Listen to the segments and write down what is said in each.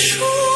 শুনি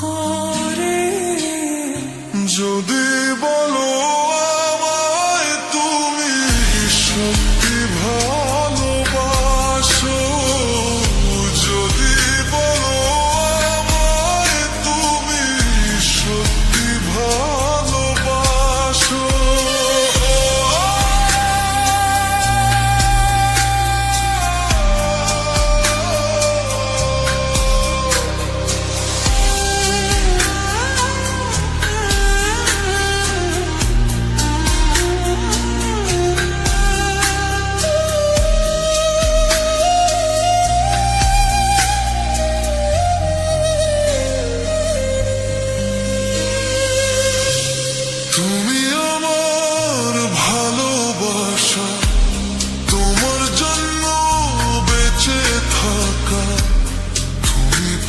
করে। যদি বলো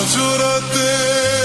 Consúrate.